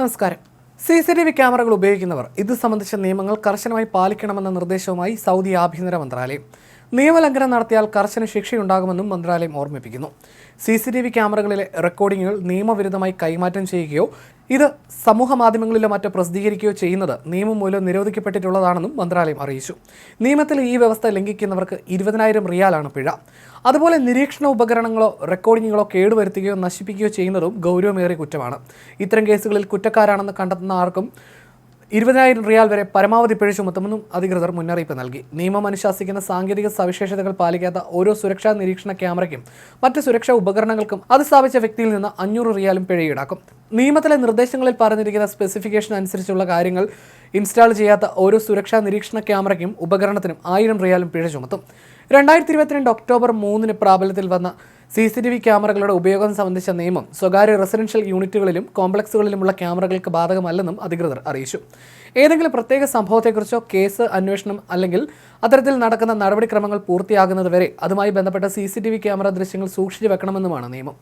നമസ്കാരം. C C T V ക്യാമറകൾ ഉപയോഗിക്കുന്നവർ ഇത് സംബന്ധിച്ച നിയമങ്ങൾ കർശനമായി പാലിക്കണമെന്ന നിർദ്ദേശവുമായി സൗദി ആഭ്യന്തര മന്ത്രാലയം. നിയമലംഘനം നടത്തിയാൽ കർശന ശിക്ഷയുണ്ടാകുമെന്നും മന്ത്രാലയം ഓർമ്മിപ്പിക്കുന്നു. സി സി ടി വി ക്യാമറകളിലെ റെക്കോർഡിങ്ങുകൾ നിയമവിരുദ്ധമായി കൈമാറ്റം ചെയ്യുകയോ ഇത് സമൂഹ മാധ്യമങ്ങളിലോ മറ്റോ പ്രസിദ്ധീകരിക്കുകയോ ചെയ്യുന്നത് നിയമം മൂലം നിരോധിക്കപ്പെട്ടിട്ടുള്ളതാണെന്നും മന്ത്രാലയം അറിയിച്ചു. നിയമത്തിൽ ഈ വ്യവസ്ഥ ലംഘിക്കുന്നവർക്ക് ഇരുപതിനായിരം റിയാലാണ് പിഴ. അതുപോലെ നിരീക്ഷണ ഉപകരണങ്ങളോ റെക്കോർഡിങ്ങുകളോ കേടുവരുത്തുകയോ നശിപ്പിക്കുകയോ ചെയ്യുന്നതും ഗൗരവമേറിയ കുറ്റമാണ്. ഇത്തരം കേസുകളിൽ കുറ്റക്കാരാണെന്ന് കണ്ടെത്തുന്ന ആർക്കും ഇരുപതിനായിരം റിയാൽ വരെ പരമാവധി പിഴ ചുമത്തുമെന്നും അധികൃതർ മുന്നറിയിപ്പ് നൽകി. നിയമം അനുശാസിക്കുന്ന സാങ്കേതിക സവിശേഷതകൾ പാലിക്കാത്ത ഓരോ സുരക്ഷാ നിരീക്ഷണ ക്യാമറയ്ക്കും മറ്റ് സുരക്ഷാ ഉപകരണങ്ങൾക്കും അത് സ്ഥാപിച്ച വ്യക്തിയിൽ നിന്ന് അഞ്ഞൂറ് റിയാലും പിഴ ഈടാക്കും നിയമത്തിലെ നിർദ്ദേശങ്ങളിൽ പറഞ്ഞിരിക്കുന്ന സ്പെസിഫിക്കേഷൻ അനുസരിച്ചുള്ള കാര്യങ്ങൾ ഇൻസ്റ്റാൾ ചെയ്യാത്ത ഓരോ സുരക്ഷാ നിരീക്ഷണ ക്യാമറയ്ക്കും ഉപകരണത്തിനും ആയിരം റിയാലും പിഴ ചുമത്തും. രണ്ടായിരത്തി ഇരുപത്തിരണ്ട് ഒക്ടോബർ മൂന്നിന് പ്രാബല്യത്തിൽ വന്ന സി സി ടി വി ക്യാമറകളുടെ ഉപയോഗം സംബന്ധിച്ച നിയമം സ്വകാര്യ റെസിഡൻഷ്യൽ യൂണിറ്റുകളിലും കോംപ്ലക്സുകളിലുമുള്ള ക്യാമറകൾക്ക് ബാധകമല്ലെന്നും അധികൃതർ അറിയിച്ചു. ഏതെങ്കിലും പ്രത്യേക സംഭവത്തെക്കുറിച്ചോ കേസ് അന്വേഷണം അല്ലെങ്കിൽ അത്തരത്തിൽ നടക്കുന്ന നടപടിക്രമങ്ങൾ പൂർത്തിയാകുന്നതുവരെ അതുമായി ബന്ധപ്പെട്ട C C T V camera ദൃശ്യങ്ങൾ സൂക്ഷിച്ചു വെക്കണമെന്നുമാണ് നിയമം.